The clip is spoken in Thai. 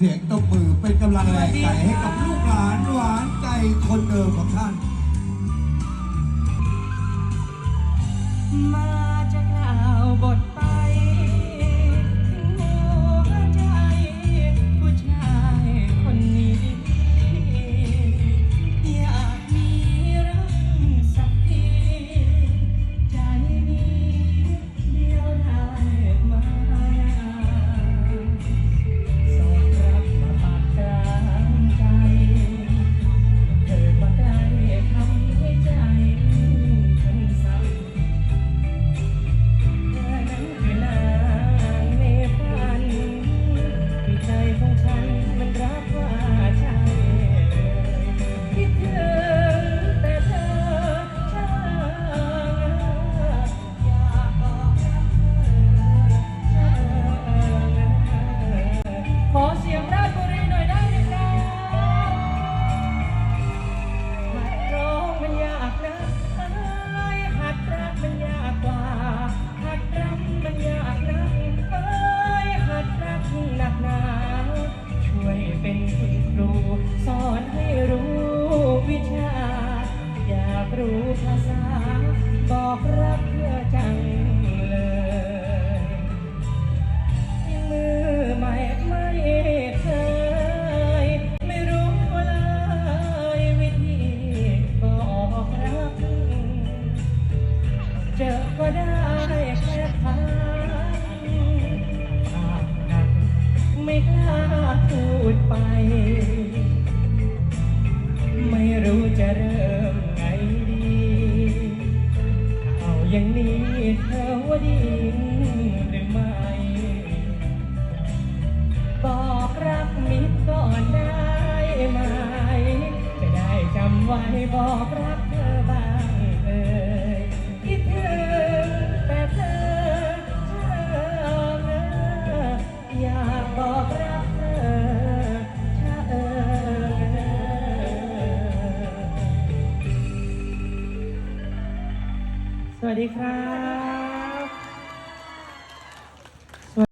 เสียงตบมือเป็นกำลังแรงใจให้กับลูกหลานหวานใจคนเดิมของท่าน รู้ภาษาบอกรักเธอ เธอว่าดีหรือไม่ บอกรักมิตรก่อนได้ไหม จะได้จำไว้บอกรัก สวัสดีครับ